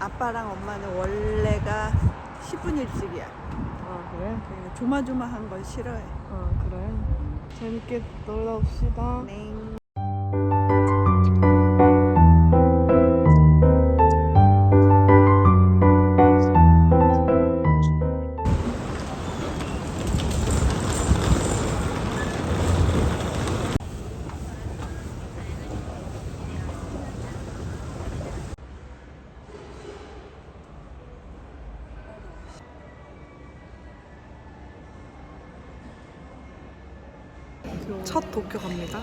아빠랑 엄마는 원래가 10분 일찍이야. 아 그래? 그러니까 조마조마한 걸 싫어해. 아 그래? 재밌게 놀다 옵시다 네. 첫 도쿄 갑니다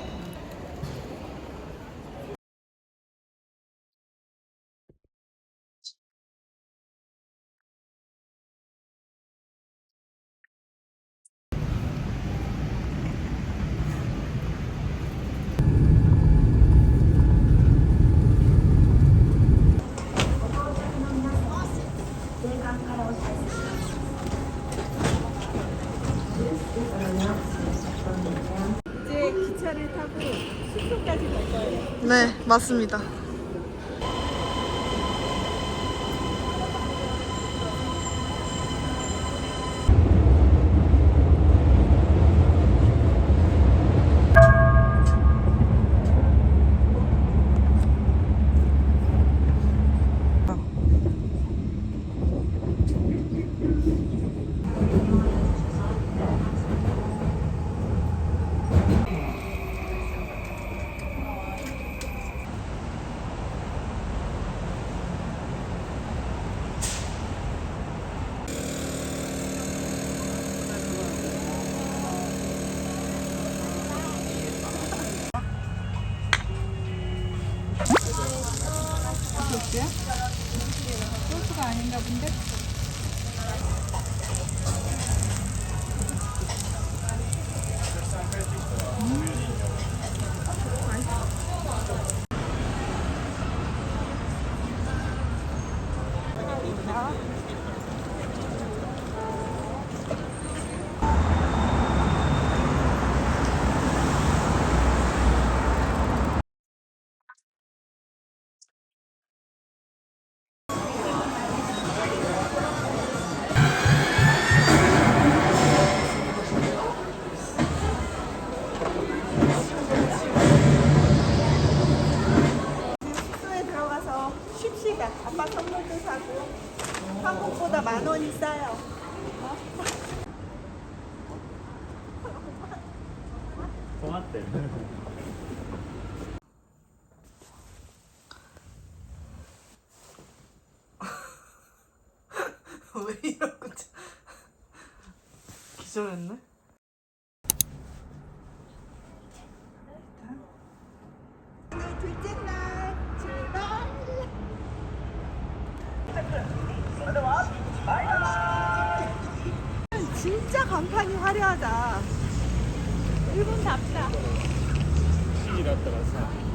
이제 기차를 타고 숙소까지 갈 거예요. 네 맞습니다 기절했네? 진짜 간판이 화려하다. 일본 답다. 시기라다가 사.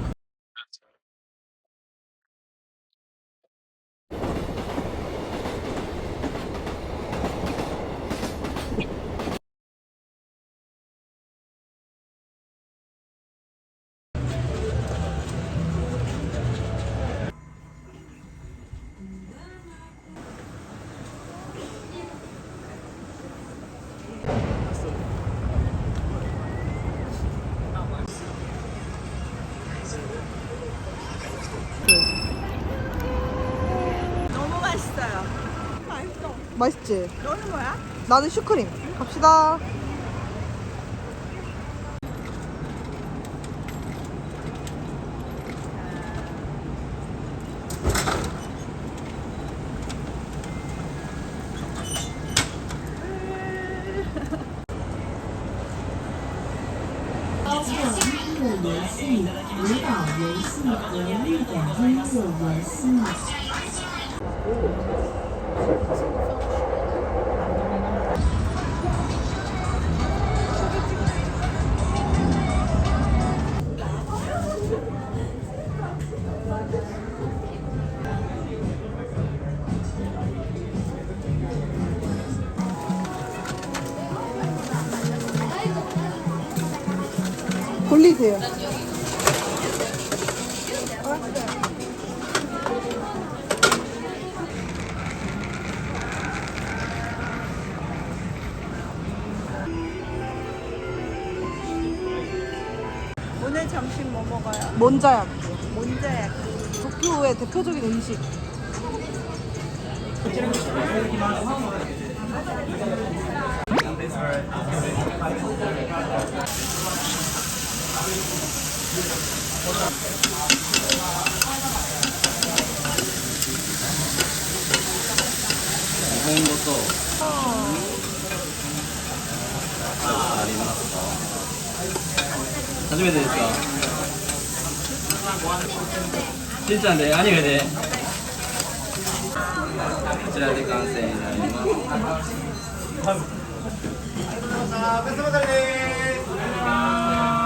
맛있지? 너는 뭐야? 나는 슈크림 갑시다 돌리세요. 오늘 점심 뭐 먹어요? 먼저야. 몬자야. 도쿄의 대표적인 음식. 本語と。ありますか？初めてですか？しんちゃんでアニメで。こちらで完成になります。はい。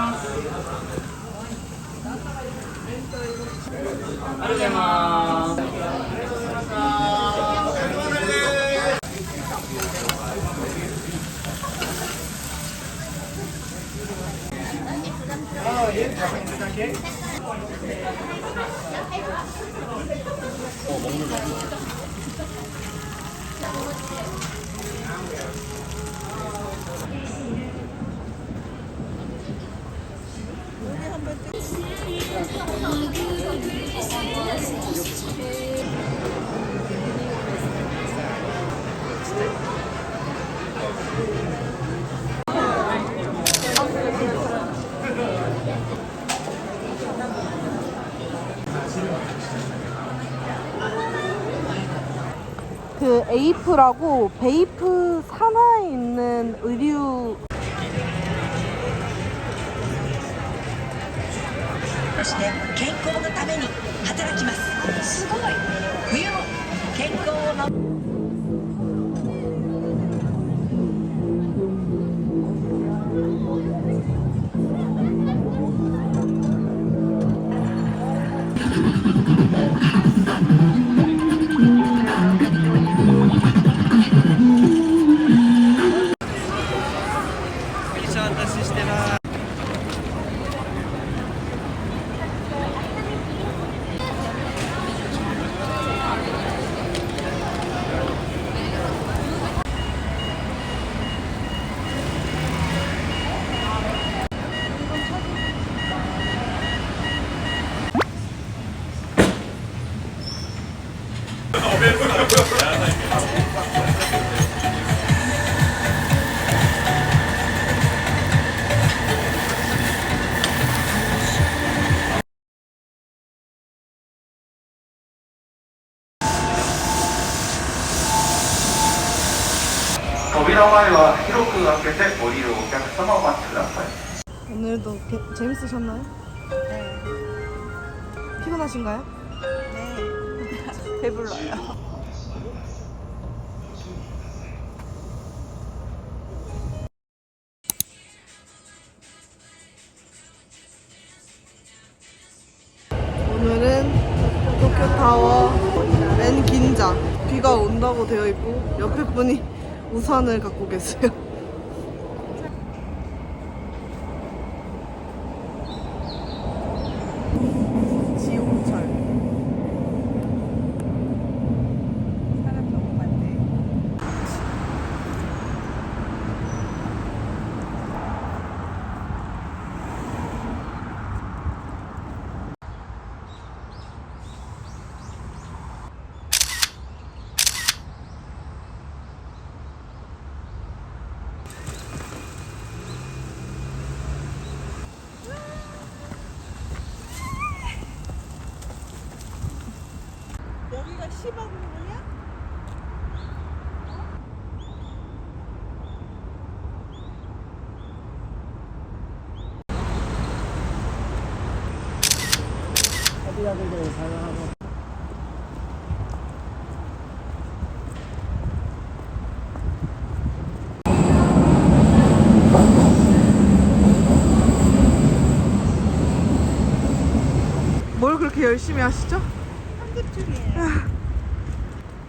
어, 먹는 거. 그 에이프라고 베이프 산하에 있는 의류 して健康のために働きます。すごい。冬の健康を守る 오늘도 게- 재밌으셨나요? 네. 피곤하신가요? 네. 배불러요. 오늘은 도쿄타워 앤 긴자 비가 온다고 되어 있고 옆에 분이 우산을 갖고 계세요. 지옥철. 사람 너무 많네. 여기가 시바군이야? 뭘 그렇게 열심히 하시죠? 편집 중이에요.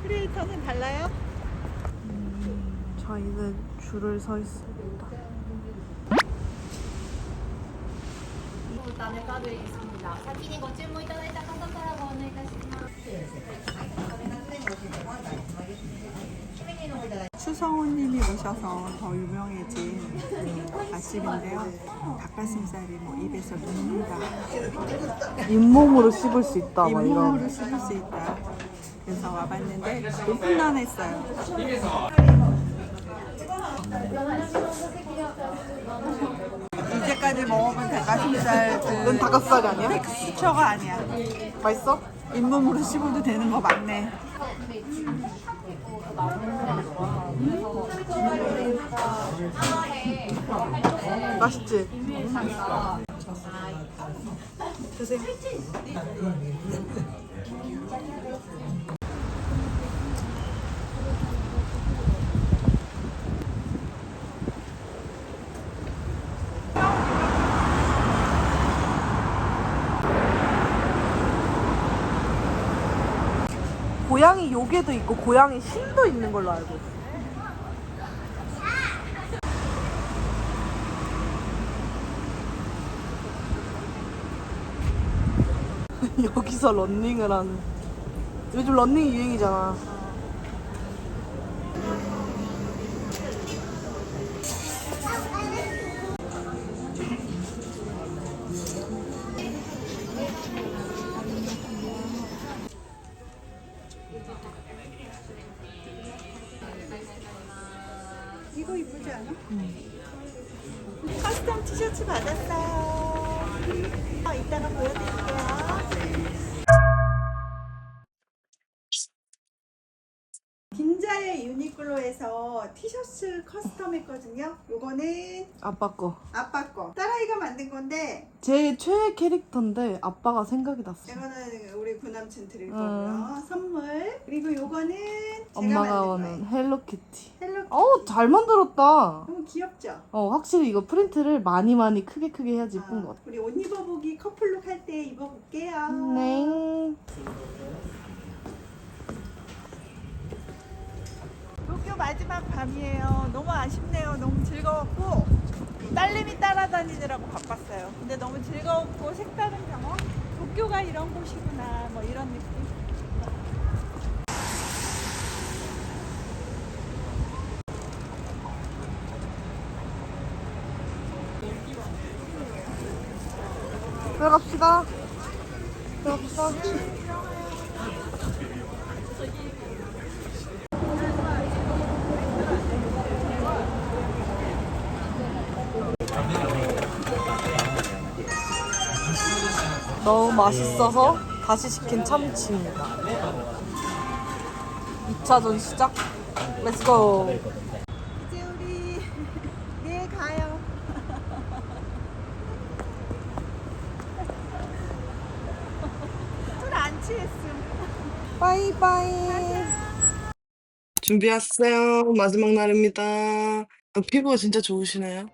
크리에이터는 달라요? 저희는 줄을 서 있습니다. ダメカード入り있습니다. 先にご注文いただいた方からご案内いたします。 추성호님이 오셔서 더 유명해진 그 맛집인데요. 닭가슴살이 뭐 입에서 녹는다. 잇몸으로 씹을 수 있다 막 이런 잇몸으로 씹을 수 있다. 그래서 와봤는데 훈련했어요. 이제까지 먹어본 닭가슴살 그넌 닭가슴살이 아니야? 텍스처가 아니야. 맛있어? 잇몸으로 씹어도 되는 거 맞네. 맛있지? 드세요 고양이 요괴도 있고 고양이 신도 있는 걸로 알고 여기서 런닝을 하는. 요즘 런닝 유행이잖아. 유니클로에서 티셔츠 커스텀 했거든요. 요거는 아빠 거. 아빠 거. 딸아이가 만든 건데, 제 최애 캐릭터인데 아빠가 생각이 났어. 이거는 우리 구남친 드릴 음. 거고요. 선물. 그리고 요거는 제가 엄마가 만든 원하는 거예요. 헬로키티. 헬로 어우 잘 만들었다. 너무 귀엽죠? 어 확실히 이거 프린트를 많이 많이 크게 크게 해야지 예쁜 아, 것 같아. 우리 옷 입어보기 커플룩 할 때 입어볼게요. 네. 도쿄 마지막 밤이에요. 너무 아쉽네요. 너무 즐거웠고 딸내미 따라다니느라고 바빴어요. 근데 너무 즐거웠고 색다른 경험. 도쿄가 이런 곳이구나. 뭐 이런 느낌. 너무 맛있어서 다시 시킨 참치입니다. 2차전 시작. 렛츠고. 이제 우리 내일 가요. 술 안 취했음. 바이바이. 준비했어요. 마지막 날입니다. 아, 피부가 진짜 좋으시네요.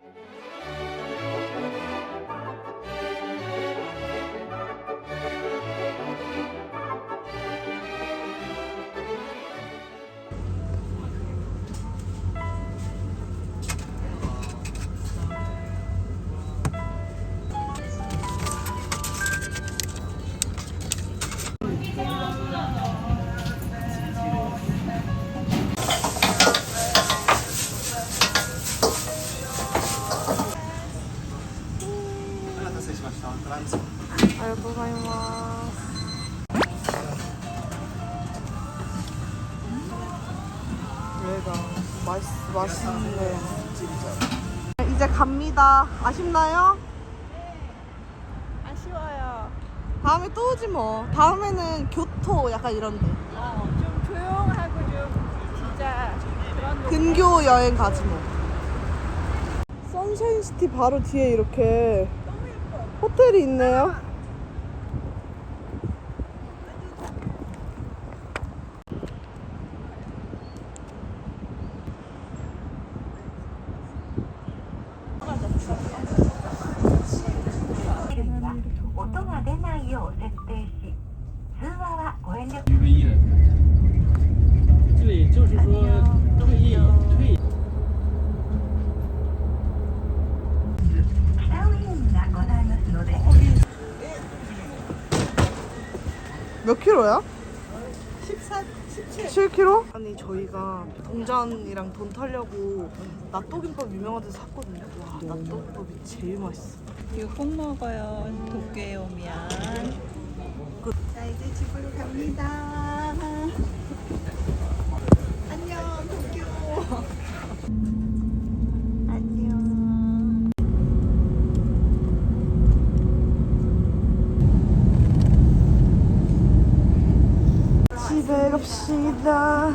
얘가 맛있 맛있네. 이제 갑니다. 아쉽나요? 아쉬워요. 다음에 또 오지 뭐. 다음에는 교토 약간 이런데. 어, 좀 조용하고 좀 진짜 그런 곳. 근교 여행 가지 뭐. 선샤인시티 바로 뒤에 이렇게. 호텔이 있네요. 몇 킬로야? 14, 17. 7kg? 아니 저희가 동전이랑 돈 털려고 낫또김밥 유명한 데서 샀거든요. 와 낫또김밥이 제일 맛있어. 이거 꼭 먹어요. 도쿄에 오면. 자, 이제 집으로 갑니다. 안녕, 도쿄. 안녕. 집에 갑시다.